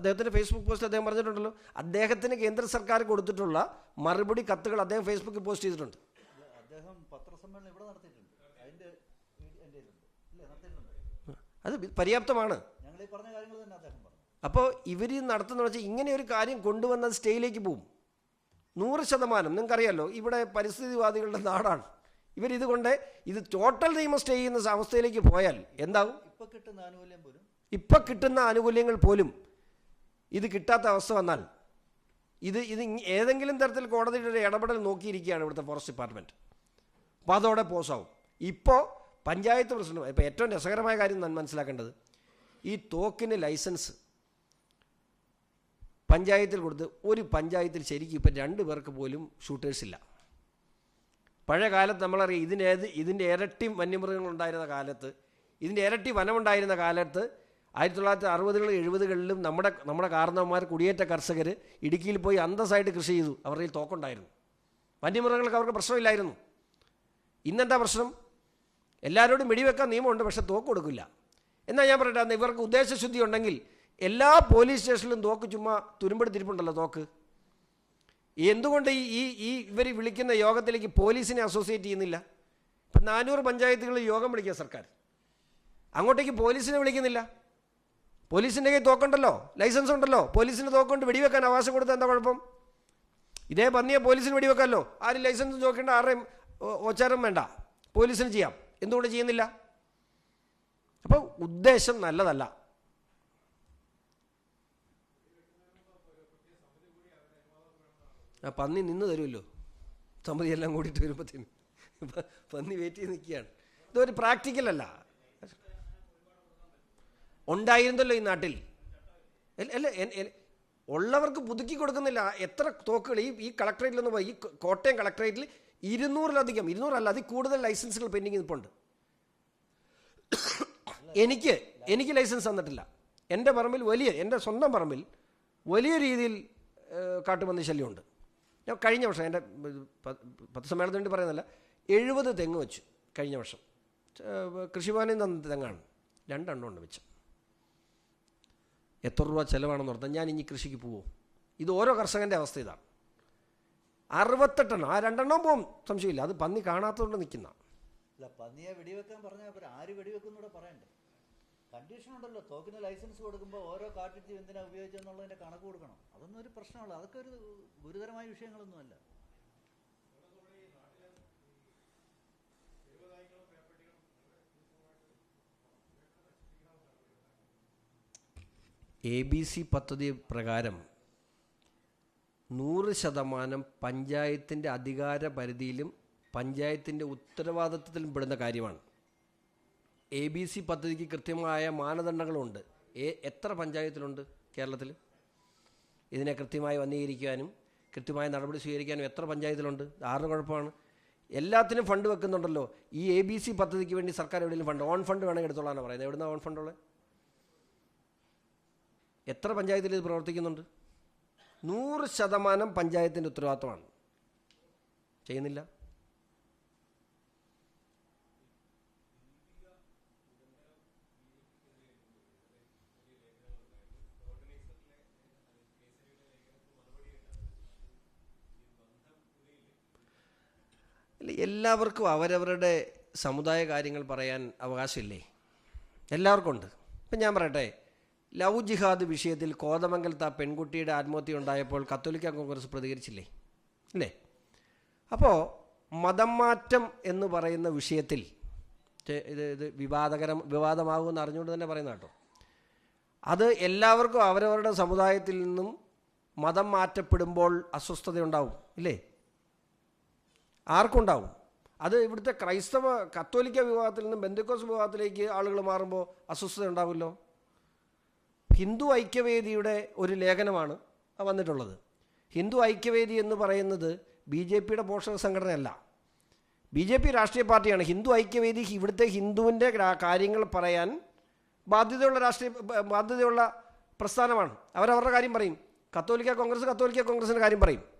അദ്ദേഹത്തിന്റെ Facebook post അദ്ദേഹം പറഞ്ഞിട്ടുണ്ടല്ലോ. അദ്ദേഹത്തിന് കേന്ദ്ര സർക്കാർ കൊടുത്തിട്ടുള്ള മറുപടി കത്തുകൾ അദ്ദേഹം ഫേസ്ബുക്കിൽ പോസ്റ്റ് ചെയ്തിട്ടുണ്ട്. അദ്ദേഹം പത്രസമ്മേളനം ഇവിടെ നടത്തിയിട്ടുണ്ട്. അത് പര്യാപ്തമാണ്. ഞങ്ങൾ ഈ പറഞ്ഞ കാര്യങ്ങൾ തന്നെ അദ്ദേഹം പറഞ്ഞു. അപ്പോൾ ഇവർ നടത്തുന്ന വെച്ചാൽ ഇങ്ങനെ ഒരു കാര്യം കൊണ്ടുവന്ന സ്റ്റേയിലേക്ക് പോവും. നൂറ് ശതമാനം. നിങ്ങൾക്കറിയാലോ ഇവിടെ പരിസ്ഥിതിവാദികളുടെ നാടാണ്. ഇവരിതുകൊണ്ട് ഇത് ടോട്ടൽ നിയമം സ്റ്റേ ചെയ്യുന്ന അവസ്ഥയിലേക്ക് പോയാൽ എന്താവും? ഇപ്പൊ കിട്ടുന്ന ആനുകൂല്യം പോലും. ഇപ്പം കിട്ടുന്ന ആനുകൂല്യങ്ങൾ പോലും ഇത് കിട്ടാത്ത അവസ്ഥ വന്നാൽ ഇത് ഇത് ഏതെങ്കിലും തരത്തിൽ കോടതിയുടെ ഒരു ഇടപെടൽ നോക്കിയിരിക്കുകയാണ് ഇവിടുത്തെ ഫോറസ്റ്റ് ഡിപ്പാർട്ട്മെന്റ് അപ്പോൾ അതോടെ പോസാവും. ഇപ്പോൾ പഞ്ചായത്ത് പ്രസിഡന്റ് ഇപ്പോൾ ഏറ്റവും രസകരമായ കാര്യം ഞാൻ മനസ്സിലാക്കേണ്ടത് ഈ തോക്കിന് ലൈസൻസ് പഞ്ചായത്തിൽ കൊടുത്ത് ഒരു പഞ്ചായത്തിൽ ശരിക്കും ഇപ്പം രണ്ട് പേർക്ക് പോലും ഷൂട്ടേഴ്സ് ഇല്ല. പഴയ കാലത്ത് നമ്മളറിയാം ഇതിനേത് ഇതിന്റെ ഇരട്ടി വന്യമൃഗങ്ങളുണ്ടായിരുന്ന കാലത്ത് ഇതിന്റെ ഇരട്ടി വനമുണ്ടായിരുന്ന കാലത്ത് ആയിരത്തി തൊള്ളായിരത്തി അറുപതുകളിലും എഴുപതുകളിലും നമ്മുടെ നമ്മുടെ കാരണവന്മാർ കുടിയേറ്റ കർഷകർ ഇടുക്കിയിൽ പോയി അന്തസ്സായിട്ട് കൃഷി ചെയ്തു. അവരുടെ കയ്യിൽ തോക്കുണ്ടായിരുന്നു. വന്യമൃഗങ്ങൾക്ക് അവർക്ക് പ്രശ്നമില്ലായിരുന്നു. ഇന്നെന്താ പ്രശ്നം? എല്ലാവരോടും വെടിവെക്കാൻ നിയമമുണ്ട് പക്ഷേ തോക്ക് കൊടുക്കില്ല. എന്നാൽ ഞാൻ പറയട്ടെ അന്ന് ഇവർക്ക് ഉദ്ദേശശുദ്ധി ഉണ്ടെങ്കിൽ എല്ലാ പോലീസ് സ്റ്റേഷനിലും തോക്ക് ചുമ്മാ തുരുമ്പെടുത്തിരിപ്പുണ്ടല്ലോ തോക്ക്. എന്തുകൊണ്ട് ഈ ഈ ഇവർ വിളിക്കുന്ന യോഗത്തിലേക്ക് പോലീസിനെ അസോസിയേറ്റ് ചെയ്യുന്നില്ല? ഇപ്പം നാനൂറ് പഞ്ചായത്തുകളിൽ യോഗം വിളിക്കുക സർക്കാർ. അങ്ങോട്ടേക്ക് പോലീസിനെ വിളിക്കുന്നില്ല. പോലീസിന്റെ കയ്യിൽ തോക്കുണ്ടല്ലോ ലൈസൻസ് ഉണ്ടല്ലോ പോലീസിന് തോക്കുകൊണ്ട് വെടിവെക്കാൻ അവകാശം കൊടുത്താൽ എന്താ കുഴപ്പം? ഇതേ പന്നിയെ പോലീസിന് വെടിവെക്കാമല്ലോ ആരും ലൈസൻസ് നോക്കേണ്ട ആരുടെയും ഓച്ചാരം വേണ്ട. പോലീസിന് ചെയ്യാം. എന്തുകൊണ്ട് ചെയ്യുന്നില്ല? അപ്പോൾ ഉദ്ദേശം നല്ലതല്ല. ആ പന്നി നിന്ന് തരുമല്ലോ. സമ്മതി എല്ലാം കൂടിയിട്ട് വരുമ്പോഴത്തേന് പന്നി വെയിറ്റ് ചെയ്ത് നിൽക്കുകയാണ്. ഇതൊരു പ്രാക്ടിക്കൽ അല്ല. ഉണ്ടായിരുന്നല്ലോ ഈ നാട്ടിൽ. അല്ല ഉള്ളവർക്ക് പുതുക്കി കൊടുക്കുന്നില്ല. എത്ര തോക്കുകൾ ഈ ഈ കളക്ടറേറ്റിലൊന്നും ഈ കോട്ടയം കളക്ടറേറ്റിൽ ഇരുന്നൂറിലധികം ഇരുന്നൂറല്ല അതിൽ കൂടുതൽ ലൈസൻസുകൾ പെൻഡിങ് നിൽപ്പുണ്ട് എനിക്ക് എനിക്ക് ലൈസൻസ് തന്നിട്ടില്ല. എന്റെ പറമ്പിൽ വലിയ എന്റെ സ്വന്തം പറമ്പിൽ വലിയ രീതിയിൽ കാട്ടുപന്നി ശല്യമുണ്ട്. ഞാൻ കഴിഞ്ഞ വർഷം എന്റെ പത്ത് സമ്മേളനത്തിന് വേണ്ടി പറയുന്നില്ല എഴുപത് തെങ്ങ് വെച്ചു കഴിഞ്ഞ വർഷം. കൃഷിഭവനിൽ നിന്ന് തെങ്ങാണ്. രണ്ടെണ്ണം ഉണ്ട് വെച്ച്. എത്ര രൂപ ചിലവാണെന്ന് ഓർത്താൽ ഞാൻ ഇനി കൃഷിക്ക് പോവോ. ഇത് ഓരോ കർഷകന്റെ അവസ്ഥ ഇതാണ്. അറുപത്തെട്ടെണ്ണം. ആ രണ്ടെണ്ണം പോവും. സംശയമില്ല. അത് പന്നി കാണാത്തതുകൊണ്ട് നിൽക്കുന്ന. പന്നിയെ വെടിവെക്കാൻ പറഞ്ഞാൽ ആര് വെടിവെക്കുന്നൂടെ പറയണ്ടേ? കണ്ടീഷൻ ഉണ്ടല്ലോ. തോക്കിന് ലൈസൻസ് കൊടുക്കുമ്പോൾ ഓരോ കാട്ടിച്ച് എന്തിനാ ഉപയോഗിച്ചെന്നുള്ളതിന്റെ കണക്ക് കൊടുക്കണം. അതൊന്നും ഒരു പ്രശ്നമല്ല. അതൊക്കെ ഒരു ഗുരുതരമായ വിഷയങ്ങളൊന്നുമല്ല. എ ബി സി പദ്ധതി പ്രകാരം നൂറ് ശതമാനം പഞ്ചായത്തിന്റെ അധികാര പരിധിയിലും പഞ്ചായത്തിന്റെ ഉത്തരവാദിത്വത്തിലും പെടുന്ന കാര്യമാണ്. എ ബി സി പദ്ധതിക്ക് കൃത്യമായ മാനദണ്ഡങ്ങളുണ്ട്. ഏ എത്ര പഞ്ചായത്തിലുണ്ട് കേരളത്തിൽ? ഇതിനെ കൃത്യമായി വന്നീകരിക്കാനും കൃത്യമായ നടപടി സ്വീകരിക്കാനും എത്ര പഞ്ചായത്തിലുണ്ട്? ആറിന് കുഴപ്പമാണ്. എല്ലാത്തിനും ഫണ്ട് വെക്കുന്നുണ്ടല്ലോ. ഈ എ ബി സി പദ്ധതിക്ക് വേണ്ടി സർക്കാർ എവിടെയെങ്കിലും ഫണ്ട് ഓൺ ഫണ്ട് വേണമെങ്കിൽ എടുത്തോളാണ് പറയുന്നത്. എവിടുന്നാണ് ഓൺ ഫണ്ടുള്ളത്? എത്ര പഞ്ചായത്തിൽ ഇത് പ്രവർത്തിക്കുന്നുണ്ട്? നൂറ് ശതമാനം പഞ്ചായത്തിന്റെ ഉത്തരവാദിത്തമാണ് ചെയ്യുന്നില്ല? അല്ല എല്ലാവർക്കും അവരവരുടെ സമുദായ കാര്യങ്ങൾ പറയാൻ അവകാശമില്ലേ? എല്ലാവർക്കും ഉണ്ട്. ഇപ്പം ഞാൻ പറയട്ടെ ലവ് ജിഹാദ് വിഷയത്തിൽ കോതമംഗലത്ത് ആ പെൺകുട്ടിയുടെ ആത്മഹത്യ ഉണ്ടായപ്പോൾ കത്തോലിക്ക കോൺഗ്രസ് പ്രതികരിച്ചില്ലേ? അല്ലേ അപ്പോൾ മതം മാറ്റം എന്ന് പറയുന്ന വിഷയത്തിൽ ഇത് ഇത് വിവാദകരം വിവാദമാകുമെന്ന് അറിഞ്ഞുകൊണ്ട് തന്നെ പറയുന്ന കേട്ടോ. അത് എല്ലാവർക്കും അവരവരുടെ സമുദായത്തിൽ നിന്നും മതം മാറ്റപ്പെടുമ്പോൾ അസ്വസ്ഥതയുണ്ടാവും ഇല്ലേ? ആർക്കുണ്ടാവും? അത് ഇവിടുത്തെ ക്രൈസ്തവ കത്തോലിക്ക വിഭാഗത്തിൽ നിന്നും ബന്ധുക്കോസ് വിഭാഗത്തിലേക്ക് ആളുകൾ മാറുമ്പോൾ അസ്വസ്ഥത ഉണ്ടാവുമല്ലോ ഹിന്ദു ഐക്യവേദിയുടെ ഒരു ലേഖനമാണ് വന്നിട്ടുള്ളത്. ഹിന്ദു ഐക്യവേദി എന്ന് പറയുന്നത് ബി ജെ പിയുടെ പോഷക സംഘടനയല്ല. ബി ജെ പി രാഷ്ട്രീയ പാർട്ടിയാണ്. ഹിന്ദു ഐക്യവേദി ഇവിടുത്തെ ഹിന്ദുവിന്റെ കാര്യങ്ങൾ പറയാൻ ബാധ്യതയുള്ള രാഷ്ട്രീയ ബാധ്യതയുള്ള പ്രസ്ഥാനമാണ്. അവരവരുടെ കാര്യം പറയും. കത്തോലിക്ക കോൺഗ്രസ് കത്തോലിക്ക കോൺഗ്രസിന്റെ കാര്യം പറയും.